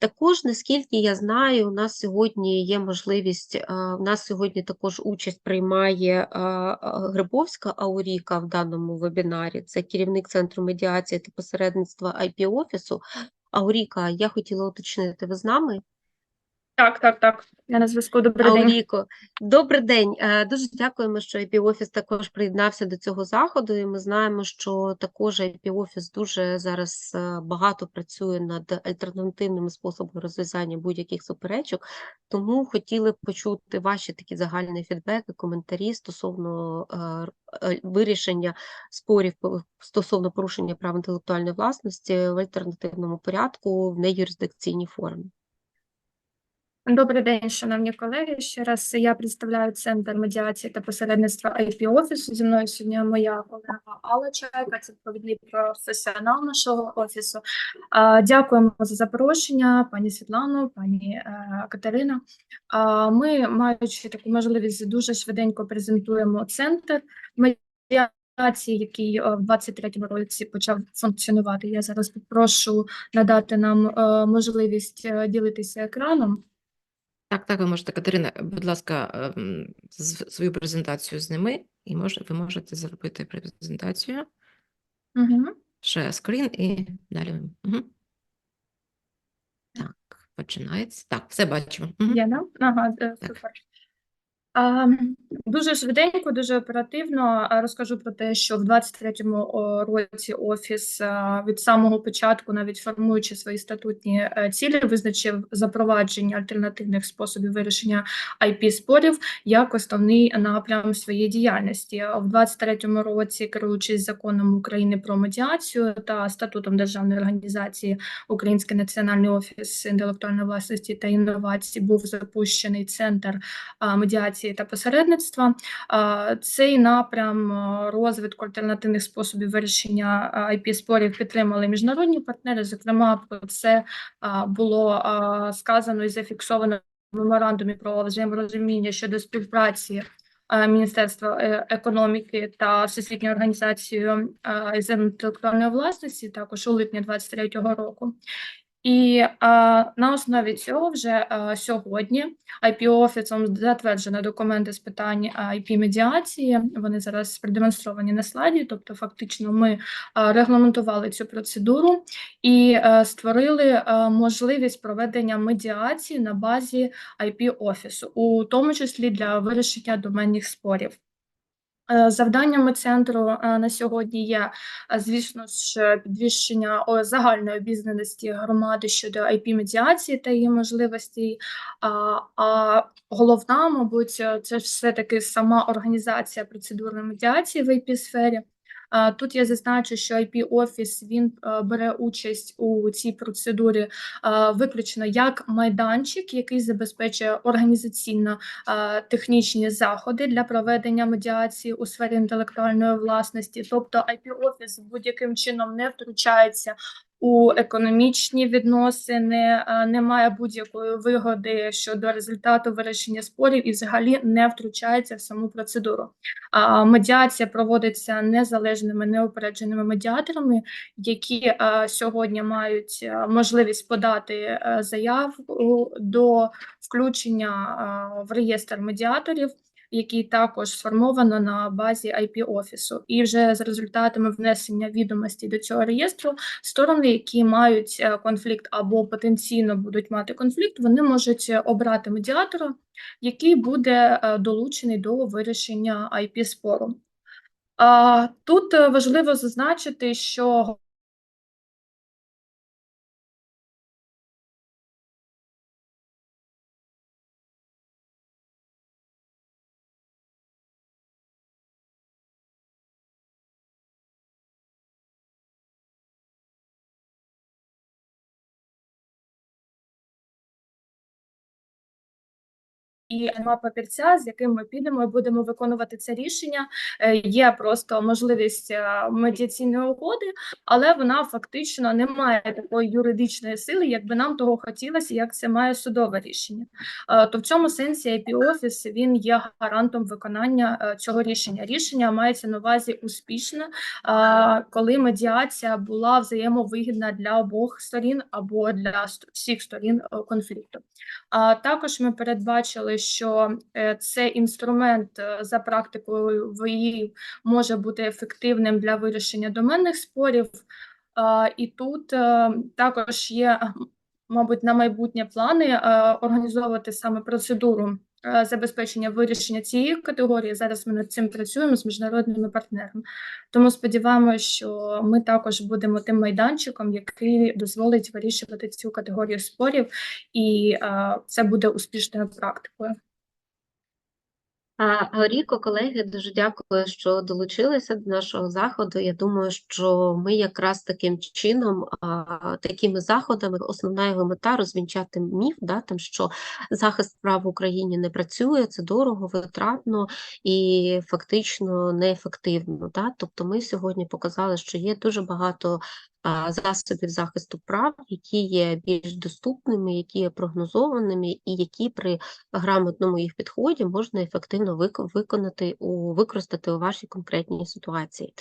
Також, наскільки я знаю, у нас сьогодні є можливість, е, у нас сьогодні також участь приймає е, Грибовська Ауріка в даному вебінарі. Це керівник Центру медіації та посередництва IP офісу. Ауріка, я хотіла уточнити, ви з нами? Так, так, так. Я на зв'язку. Добрий день. Ауріко, добрий день. Е, Дуже дякуємо, що IP Office також приєднався до цього заходу. І ми знаємо, що також IP Office дуже зараз е, багато працює над альтернативними способами розв'язання будь-яких суперечок. Тому хотіли б почути ваші такі загальні фідбеки, коментарі стосовно е, вирішення спорів по- стосовно порушення прав інтелектуальної власності в альтернативному порядку в неюрисдикційній формі. Добрий день, шановні колеги. Ще раз я представляю Центр медіації та посередництва IP офісу. Зі мною сьогодні моя колега Алла Чайка, це відповідний професіонал нашого офісу. Дякуємо за запрошення, пані Світлану, пані е, Катерина. Ми, маючи таку можливість, дуже швиденько презентуємо центр медіації, який е, в 23-му році почав функціонувати. Я зараз попрошу надати нам е, можливість ділитися екраном. Так, так, ви можете, Катерина, будь ласка, ем, з- свою презентацію зніми, і може, ви можете зробити презентацію, Угу. Ще скрін і далі. Угу. Так, починається. Так, все бачимо. Мгм. Я да? Ага, е, Так. супер. Дуже швиденько, дуже оперативно розкажу про те, що в 23-му році офіс від самого початку, навіть формуючи свої статутні е, цілі, визначив запровадження альтернативних способів вирішення IP-спорів як основний напрям своєї діяльності. В 23-му році, керуючись законом України про медіацію та статутом державної організації Український національний офіс інтелектуальної власності та інновацій, був запущений центр а, медіації та посередництва. Цей напрям розвитку альтернативних способів вирішення IP-спорів підтримали міжнародні партнери. Зокрема, про це було сказано і зафіксовано в меморандумі про взаєморозуміння щодо співпраці. Міністерства е, економіки та Всесвітньою організацією з інтелектуальної власності також у липні 2023 року. І а, на основі цього вже а, сьогодні IP офісом затверджено документи з питань IP медіації. Вони зараз продемонстровані на слайді. Тобто, фактично, ми а, регламентували цю процедуру і а, створили а, можливість проведення медіації на базі IP офісу, у тому числі для вирішення доменних спорів. Е, Завданнями центру е, на сьогодні є, е, звісно ж, підвищення загальної обізнаності громади щодо IP-медіації та її можливостей. А, головна, мабуть, це все-таки сама організація процедурної медіації в IP-сфері. А, Тут я зазначу, що IP-офіс він е, бере участь у цій процедурі е, виключно як майданчик, який забезпечує організаційно е, технічні заходи для проведення медіації у сфері інтелектуальної власності. Тобто IP-офіс будь-яким чином не втручається у економічні відносини, е, не має будь-якої вигоди щодо результату вирішення спорів і взагалі не втручається в саму процедуру. А медіація проводиться незалежними неупередженими медіаторами, які сьогодні мають можливість подати е, заяву до включення в реєстр медіаторів, який також сформовано на базі IP офісу, і вже з результатами внесення відомостей до цього реєстру сторони, які мають е, конфлікт або потенційно будуть мати конфлікт, вони можуть е, обрати медіатора, який буде е, долучений до вирішення IP спору. А, Тут важливо зазначити, що і нема папірця, з яким ми підемо і будемо виконувати це рішення. Е, Є просто можливість е, медіаційної угоди, але вона фактично не має такої юридичної сили, як би нам того хотілося, як це має судове рішення. Е, То в цьому сенсі IP Office він є гарантом виконання цього рішення. Рішення мається на увазі успішне, коли медіація була взаємовигідна для обох сторін або для всіх сторін конфлікту. А також ми передбачили, що е, цей інструмент е, за практикою ВІ може бути ефективним для вирішення доменних спорів. І тут е, також є, мабуть, на майбутнє плани організовувати саме процедуру забезпечення вирішення цієї категорії. Зараз ми над цим працюємо з міжнародними партнерами. Тому сподіваємося, що ми також будемо тим майданчиком, який дозволить вирішувати цю категорію спорів, і е, це буде успішною практикою. Ріко, колеги, дуже дякую, що долучилися до нашого заходу. Я думаю, що ми якраз таким чином, такими заходами, основна його мета розвінчати міф, да, там, що захист прав в Україні не працює, це дорого, витратно і фактично неефективно. Да? Тобто ми сьогодні показали, що є дуже багато засобів захисту прав, які є більш доступними, які є прогнозованими, і які при грамотному їх підході можна ефективно вик- виконати у використати у вашій конкретній ситуації.